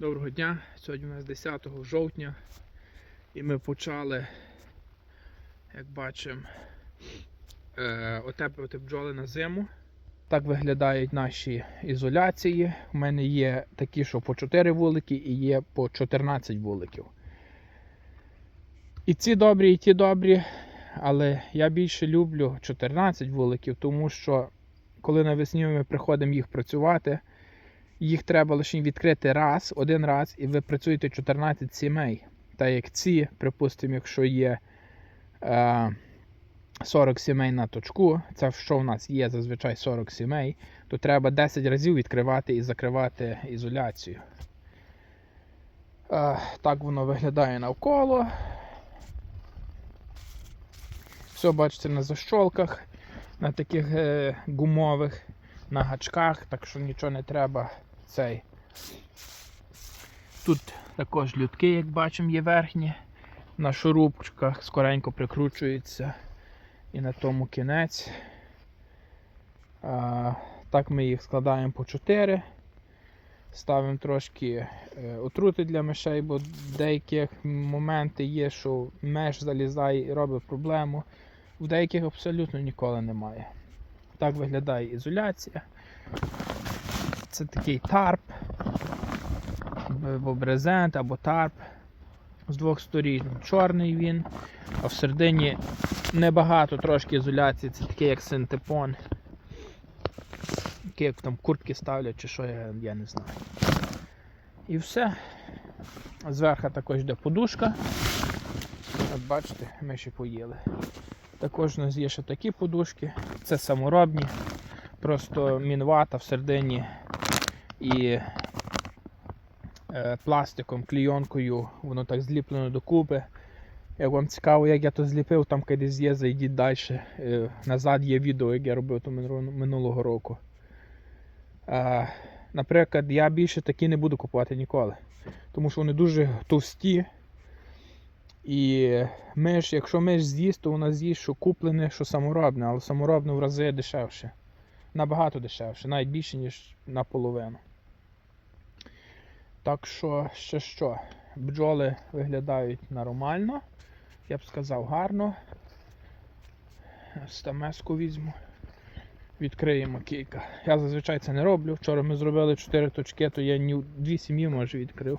Доброго дня! Сьогодні у нас 10 жовтня і ми почали, як бачимо, е, отеплювати бджоли на зиму. Так виглядають наші ізоляції. У мене є такі, що по 4 вулики і є по 14 вуликів. І ці добрі, і ті добрі, але я більше люблю 14 вуликів, тому що коли навесні ми приходимо їх працювати, їх треба лише відкрити раз, один раз, і ви працюєте 14 сімей. Та як ці, припустимо, якщо є е, 40 сімей на точку, це що в нас є зазвичай 40 сімей, то треба 10 разів відкривати і закривати ізоляцію. Е, так воно виглядає навколо. Все бачите на защолках, на таких е, гумових, на гачках, так що нічого не треба цей. Тут також людки, як бачимо, є верхні. На шурупчиках скоренько прикручуються. І на тому кінець. Так ми їх складаємо по 4. Ставимо трошки е, отрути для мишей, бо деяких моменти є, що меж залізає і робить проблему. В деяких абсолютно ніколи немає. Так виглядає ізоляція. Це такий тарп, або брезент, або тарп з двох сторін. Чорний він, а всередині небагато трошки ізоляції, це такий як синтепон. Такий, як там куртки ставлять чи що, я, я не знаю. І все. Зверху також йде подушка. От бачите, ми ще поїли. Також у нас є ще такі подушки, це саморобні, просто мінвата всередині і е, пластиком, клійонкою, воно так зліплено докупи. Як вам цікаво, як я то зліпив, там кудись є, зайдіть далі. Е, назад є відео, як я робив то минулого- року. Наприклад, я більше такі не буду купувати ніколи. Тому що вони дуже товсті. І миш, якщо миш з'їсть, то вона з'їсть, що куплене, що саморобне, але саморобне в рази дешевше. Набагато дешевше, навіть більше, ніж наполовину. Так що, ще що, бджоли виглядають нормально. Я б сказав гарно. Стамеску візьму. Відкриємо кілька. Я зазвичай це не роблю. Вчора ми зробили 4 точки, то я дві сім'ї може відкрив.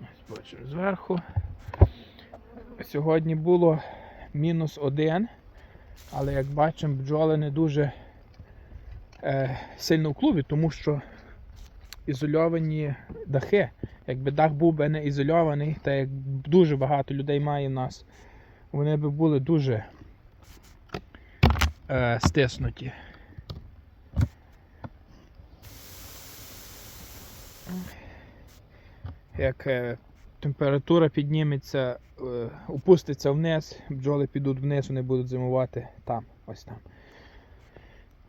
Ось бачимо зверху. Сьогодні було мінус один, але як бачимо, бджоли не дуже е, сильно в клубі, тому що ізольовані дахи. Якби дах був би не ізольований, та як дуже багато людей має в нас, вони би були дуже е, стиснуті. Як е, температура підніметься, опуститься вниз, бджоли підуть вниз, вони будуть зимувати там, ось там.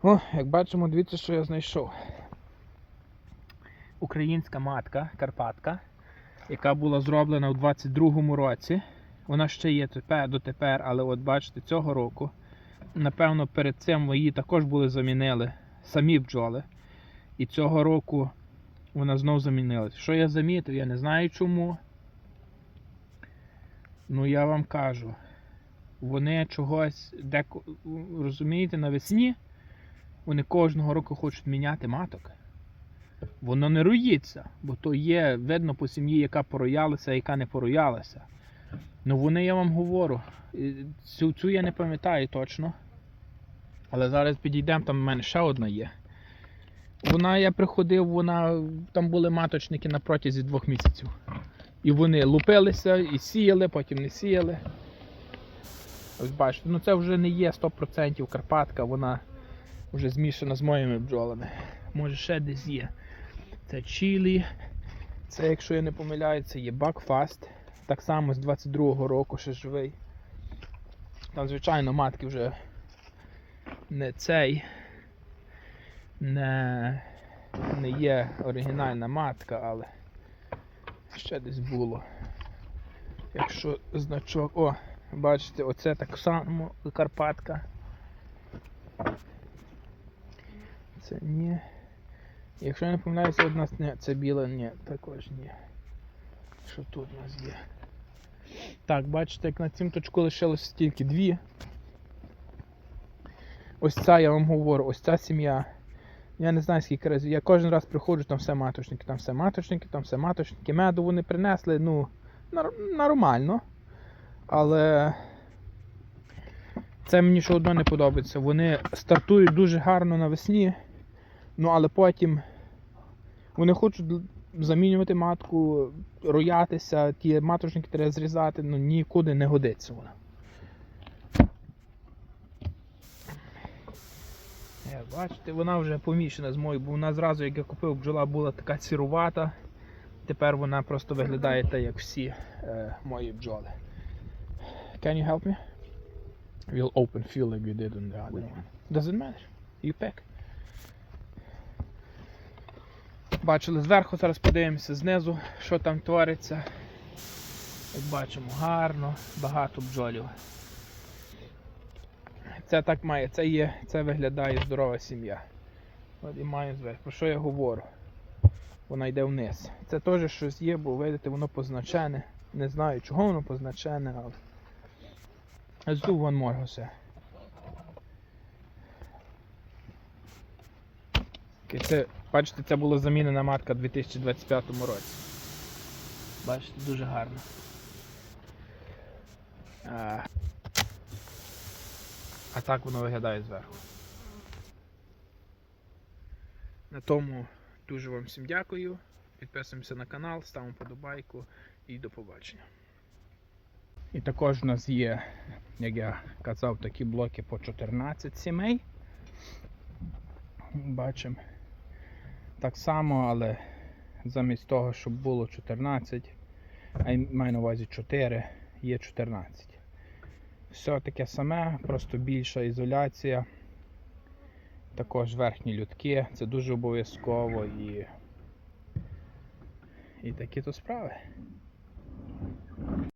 О, як бачимо, дивіться, що я знайшов. Українська матка Карпатка, яка була зроблена у 22-му році. Вона ще є тепер, дотепер, але от бачите, цього року. Напевно, перед цим її також були замінили самі бджоли. І цього року вона знов замінилась. Що я замітив, я не знаю чому. Ну я вам кажу, вони чогось, деко, розумієте, навесні вони кожного року хочуть міняти маток. Воно не руїться, бо то є, видно по сім'ї, яка пороялася, яка не пороялася. Ну вони я вам говорю. Цю, цю я не пам'ятаю точно. Але зараз підійдемо, там в мене ще одна є. Вона, я приходив, вона, там були маточники на протязі двох місяців. І вони лупилися і сіяли, потім не сіяли. Ось бачите, ну це вже не є 100% Карпатка, вона вже змішана з моїми бджолами. Може ще десь є. Це Чілі. Це, якщо я не помиляюся, є Бакфаст. Так само з 22-го року ще живий. Там, звичайно, матки вже не цей. Не, не є оригінальна матка, але ще десь було. Якщо значок. О, бачите, оце так само Карпатка. Це ні. Якщо я не помиляюся, одна ні, це біла, ні, також ні. Що тут у нас є? Так, бачите, як на цім точку лишилось тільки дві. Ось ця, я вам говорю, ось ця сім'я. Я не знаю скільки разів. Я кожен раз приходжу, там все маточники, там все маточники, там все маточники. Меду вони принесли, ну, нормально. Але це мені що одно не подобається. Вони стартують дуже гарно навесні, ну але потім вони хочуть замінювати матку, роятися, ті маточники треба зрізати, ну нікуди не годиться вона. Е, Бачите, вона вже помішана з моєю, бо вона зразу, як я купив, бджола була така сірувата. Тепер вона просто виглядає так, як всі е, мої бджоли. Can you help me? We'll open feel like we did on the other one. Doesn't matter. You pick. Бачили зверху, зараз подивимося знизу, що там твориться. Як бачимо, гарно, багато бджолів. Це так має, це є, це виглядає здорова сім'я. От і маю зверху. Про що я говорю? Вона йде вниз. Це теж щось є, бо видите, воно позначене. Не знаю, чого воно позначене, але. One more, Jose. Це, бачите, це була замінена матка у 2025 році. Бачите, дуже гарно. А, а так воно виглядає зверху. На тому дуже вам всім дякую. Підписуємося на канал, ставимо подобайку і до побачення. І також у нас є, як я казав, такі блоки по 14 сімей. Бачимо. Так само, але замість того, щоб було 14, а маю на увазі 4, є 14. Все таке саме, просто більша ізоляція. Також верхні людки, це дуже обов'язково і, і такі то справи.